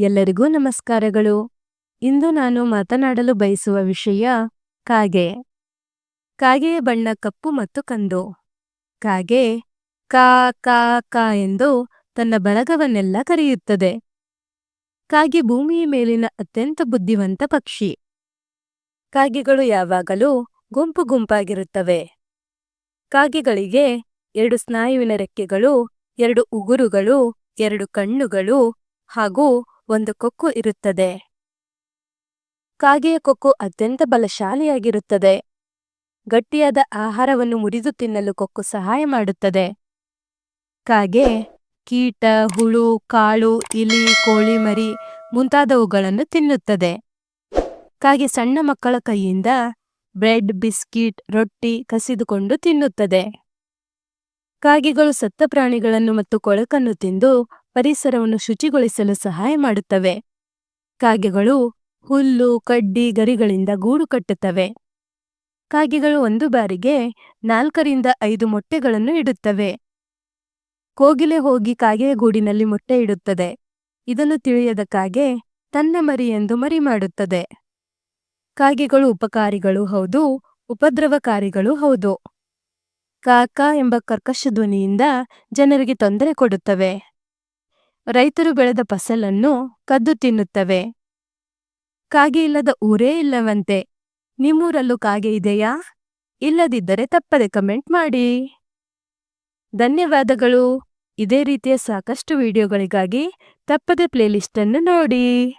ಎಲ್ಲರಿಗೂ ನಮಸ್ಕಾರಗಳು. ಇಂದು ನಾನು ಮಾತನಾಡಲು ಬಯಸುವ ವಿಷಯ, ಕಾಗೆ. ಕಾಗೆಯ ಬಣ್ಣ ಕಪ್ಪು ಮತ್ತು ಕಂದು. ಕಾಗೆ, ಕಾ ಕಾ ಕಾ ಎಂದು ತನ್ನ ಬಳಗವನ್ನೆಲ್ಲ ಕರೆಯುತ್ತದೆ. ಕಾಗೆ ಭೂಮಿಯ ಮೇಲಿನ ಅತ್ಯಂತ ಬುದ್ಧಿವಂತ ಪಕ್ಷಿ. ಕಾಗೆಗಳು ಯಾವಾಗಲೂ ಗುಂಪು ಗುಂಪಾಗಿರುತ್ತವೆ. ಕಾಗೆಗಳಿಗೆ ಎರಡು ಸ್ನಾಯುವಿನ ರೆಕ್ಕೆಗಳು, ಎರಡು ಉಗುರುಗಳು, ಎರಡು ಕಣ್ಣುಗಳು ಹಾಗೂ ಒಂದು ಕೊಕ್ಕು ಇರುತ್ತದೆ. ಕಾಗೆಯ ಕೊಕ್ಕು ಅತ್ಯಂತ ಬಲಶಾಲಿಯಾಗಿರುತ್ತದೆ. ಗಟ್ಟಿಯಾದ ಆಹಾರವನ್ನು ಮುರಿದು ತಿನ್ನಲು ಕೊಕ್ಕು ಸಹಾಯ ಮಾಡುತ್ತದೆ. ಕಾಗೆ, ಕೀಟ, ಹುಳು, ಕಾಳು, ಇಲಿ, ಕೋಳಿ, ಮರಿ ಮುಂತಾದವುಗಳನ್ನು ತಿನ್ನುತ್ತದೆ. ಕಾಗೆ ಸಣ್ಣ ಮಕ್ಕಳ ಕೈಯಿಂದ ಬ್ರೆಡ್, ಬಿಸ್ಕಿಟ್, ರೊಟ್ಟಿ ಕಸಿದುಕೊಂಡು ತಿನ್ನುತ್ತದೆ. ಕಾಗೆಗಳು ಸತ್ತ ಪ್ರಾಣಿಗಳನ್ನು ಮತ್ತು ಕೊಳಕನ್ನು ತಿಂದು ಪರಿಸರವನ್ನು ಶುಚಿಗೊಳಿಸಲು ಸಹಾಯ ಮಾಡುತ್ತವೆ. ಕಾಗೆಗಳು ಹುಲ್ಲು, ಕಡ್ಡಿ, ಗರಿಗಳಿಂದ ಗೂಡು ಕಟ್ಟುತ್ತವೆ. ಕಾಗೆಗಳು ಒಂದು ಬಾರಿಗೆ ನಾಲ್ಕರಿಂದ ಐದು ಮೊಟ್ಟೆಗಳನ್ನು ಇಡುತ್ತವೆ. ಕೋಗಿಲೆ ಹೋಗಿ ಕಾಗೆಯ ಗೂಡಿನಲ್ಲಿ ಮೊಟ್ಟೆ ಇಡುತ್ತದೆ. ಇದನ್ನು ತಿಳಿಯದ ಕಾಗೆ ತನ್ನ ಮರಿ ಎಂದು ಮರಿ ಮಾಡುತ್ತದೆ. ಕಾಗೆಗಳು ಉಪಕಾರಿಗಳು ಹೌದು, ಉಪದ್ರವಕಾರಿಗಳು ಹೌದು. ಕಾಕ ಎಂಬ ಕರ್ಕಶ ಧ್ವನಿಯಿಂದ ಜನರಿಗೆ ತೊಂದರೆ ಕೊಡುತ್ತವೆ. ರೈತರು ಬೆಳೆದ ಫಸಲನ್ನು ಕದ್ದು ತಿನ್ನುತ್ತವೆ. ಕಾಗೆ ಇಲ್ಲದ ಊರೇ ಇಲ್ಲವಂತೆ. ನಿಮ್ಮೂರಲ್ಲೂ ಕಾಗೆ ಇದೆಯಾ? ಇಲ್ಲದಿದ್ದರೆ ತಪ್ಪದೆ ಕಮೆಂಟ್ ಮಾಡಿ. ಧನ್ಯವಾದಗಳು. ಇದೇ ರೀತಿಯ ಸಾಕಷ್ಟು ವಿಡಿಯೋಗಳಿಗಾಗಿ ತಪ್ಪದೆ ಪ್ಲೇಲಿಸ್ಟನ್ನು ನೋಡಿ.